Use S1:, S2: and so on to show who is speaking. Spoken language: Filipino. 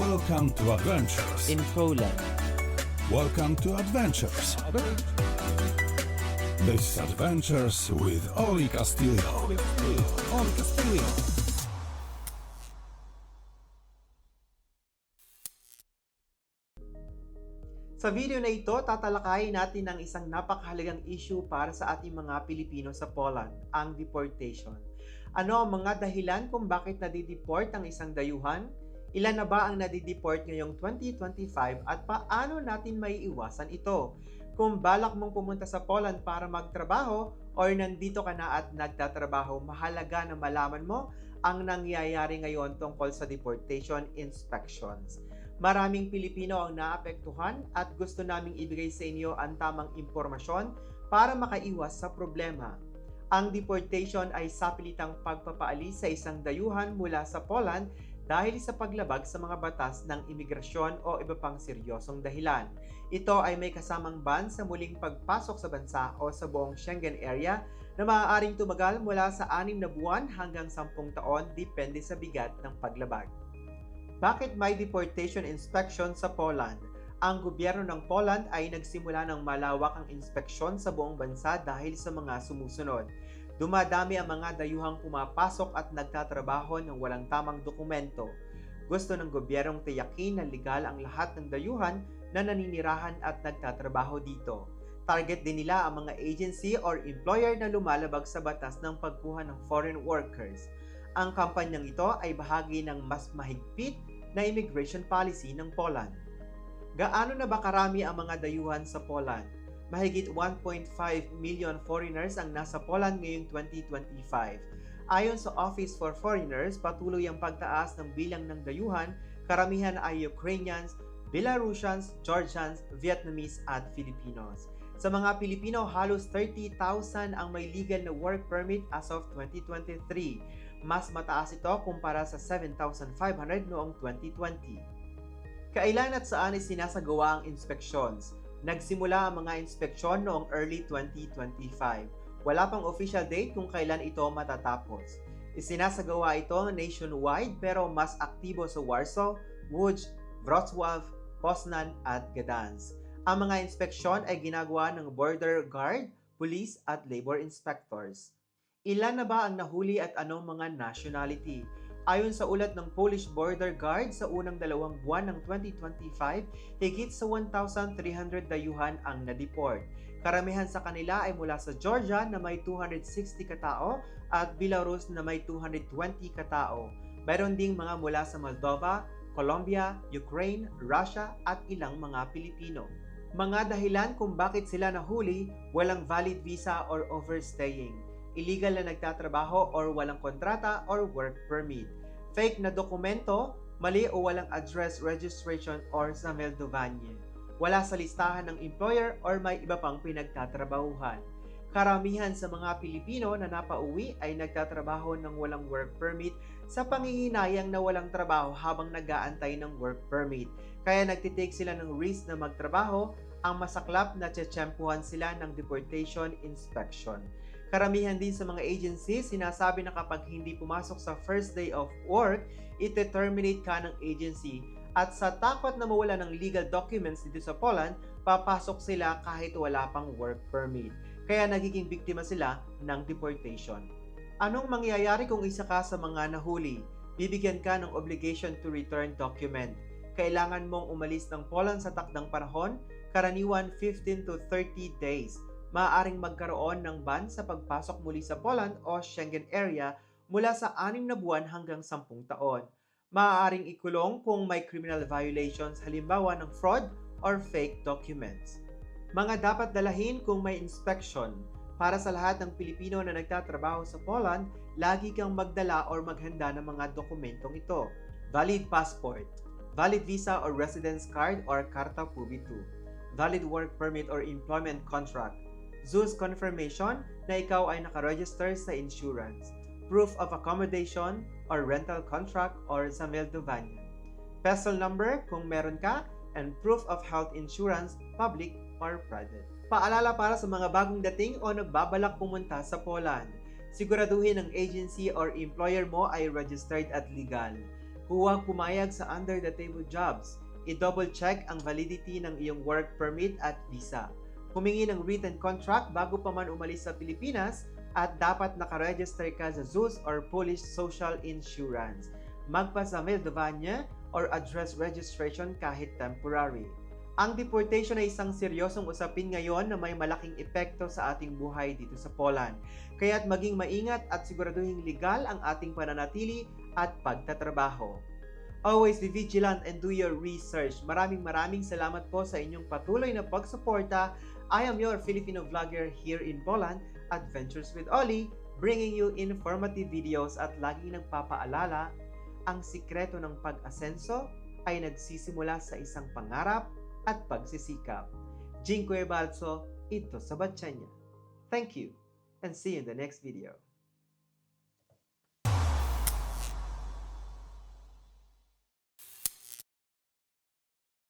S1: Welcome to Adventures.
S2: in Poland.
S1: Welcome to Adventures. This is Adventures with Oli Castillo. Oli Castillo.
S3: Sa video na ito, tatalakayin natin ang isang napakahalagang issue para sa ating mga Pilipino sa Poland, ang deportation. Ano ang mga dahilan kung bakit nadideport ang isang dayuhan? Ilan na ba ang nadideport ngayong 2025 at paano natin maiiwasan ito? Kung balak mong pumunta sa Poland para magtrabaho or nandito ka na at nagtatrabaho, mahalaga na malaman mo ang nangyayari ngayon tungkol sa deportation inspections. Maraming Pilipino ang naapektuhan at gusto naming ibigay sa inyo ang tamang impormasyon para makaiwas sa problema. Ang deportation ay sapilitang pagpapaalis sa isang dayuhan mula sa Poland dahil sa paglabag sa mga batas ng imigrasyon o iba pang seryosong dahilan. Ito ay may kasamang ban sa muling pagpasok sa bansa o sa buong Schengen area na maaaring tumagal mula sa 6 na buwan hanggang 10 taon depende sa bigat ng paglabag. Bakit may deportation inspection sa Poland? Ang gobyerno ng Poland ay nagsimula ng malawak ang inspeksyon sa buong bansa dahil sa mga sumusunod. Dumadami ang mga dayuhang pumapasok at nagtatrabaho ng walang tamang dokumento. Gusto ng gobyernong tiyakin na legal ang lahat ng dayuhan na naninirahan at nagtatrabaho dito. Target din nila ang mga agency or employer na lumalabag sa batas ng pagkuha ng foreign workers. Ang kampanyang ito ay bahagi ng mas mahigpit na immigration policy ng Poland. Gaano na ba karami ang mga dayuhan sa Poland? Mahigit 1.5 million foreigners ang nasa Poland ngayong 2025. Ayon sa Office for Foreigners, patuloy ang pagtaas ng bilang ng dayuhan, karamihan ay Ukrainians, Belarusians, Georgians, Vietnamese at Filipinos. Sa mga Pilipino, halos 30,000 ang may legal na work permit as of 2023. Mas mataas ito kumpara sa 7,500 noong 2020. Kailan at saan ay sinasagawa ang inspections? Nagsimula ang mga inspeksyon noong early 2025. Wala pang official date kung kailan ito matatapos. Isinasagawa ito nationwide pero mas aktibo sa Warsaw, Łódź, Wrocław, Poznan at Gdansk. Ang mga inspeksyon ay ginagawa ng border guard, police at labor inspectors. Ilan na ba ang nahuli at anong mga nationality? Ayon sa ulat ng Polish Border Guard sa unang dalawang buwan ng 2025, higit sa 1,300 dayuhan ang na-deport. Karamihan sa kanila ay mula sa Georgia na may 260 katao at Belarus na may 220 katao. Mayroon ding mga mula sa Moldova, Colombia, Ukraine, Russia at ilang mga Pilipino. Mga dahilan kung bakit sila nahuli, walang valid visa or overstaying illegal na nagtatrabaho or walang kontrata or work permit. Fake na dokumento, mali o walang address registration or sa Meldovanie. Wala sa listahan ng employer or may iba pang pinagtatrabahuhan. Karamihan sa mga Pilipino na napauwi ay nagtatrabaho ng walang work permit sa panginginayang na walang trabaho habang nag-aantay ng work permit. Kaya nagtitake sila ng risk na magtrabaho ang masaklap na tsatsyempuhan sila ng deportation inspection. Karamihan din sa mga agencies, sinasabi na kapag hindi pumasok sa first day of work, ite-terminate ka ng agency. At sa takot na mawala ng legal documents dito sa Poland, papasok sila kahit wala pang work permit. Kaya nagiging biktima sila ng deportation. Anong mangyayari kung isa ka sa mga nahuli? Bibigyan ka ng obligation to return document. Kailangan mong umalis ng Poland sa takdang panahon, karaniwan 15 to 30 days maaaring magkaroon ng ban sa pagpasok muli sa Poland o Schengen area mula sa 6 na buwan hanggang 10 taon. Maaaring ikulong kung may criminal violations halimbawa ng fraud or fake documents. Mga dapat dalahin kung may inspection. Para sa lahat ng Pilipino na nagtatrabaho sa Poland, lagi kang magdala or maghanda ng mga dokumentong ito. Valid passport, valid visa or residence card or karta pubitu, valid work permit or employment contract, Zeus confirmation na ikaw ay nakaregister sa insurance, proof of accommodation or rental contract or sa Meldovania, PESEL number kung meron ka, and proof of health insurance, public or private. Paalala para sa mga bagong dating o nagbabalak pumunta sa Poland. Siguraduhin ang agency or employer mo ay registered at legal. Huwag pumayag sa under-the-table jobs. I-double check ang validity ng iyong work permit at visa. Humingi ng written contract bago pa man umalis sa Pilipinas at dapat nakaregister ka sa ZUS or Polish Social Insurance. Magpa sa Meldovania or address registration kahit temporary. Ang deportation ay isang seryosong usapin ngayon na may malaking epekto sa ating buhay dito sa Poland. Kaya't maging maingat at siguraduhin legal ang ating pananatili at pagtatrabaho. Always be vigilant and do your research. Maraming maraming salamat po sa inyong patuloy na pagsuporta. I am your Filipino vlogger here in Poland, Adventures with Ollie, bringing you informative videos at laging nagpapaalala, ang sikreto ng pag-asenso ay nagsisimula sa isang pangarap at pagsisikap. Dziękuję bardzo. Ito sa Batchanya. Thank you and see you in the next video.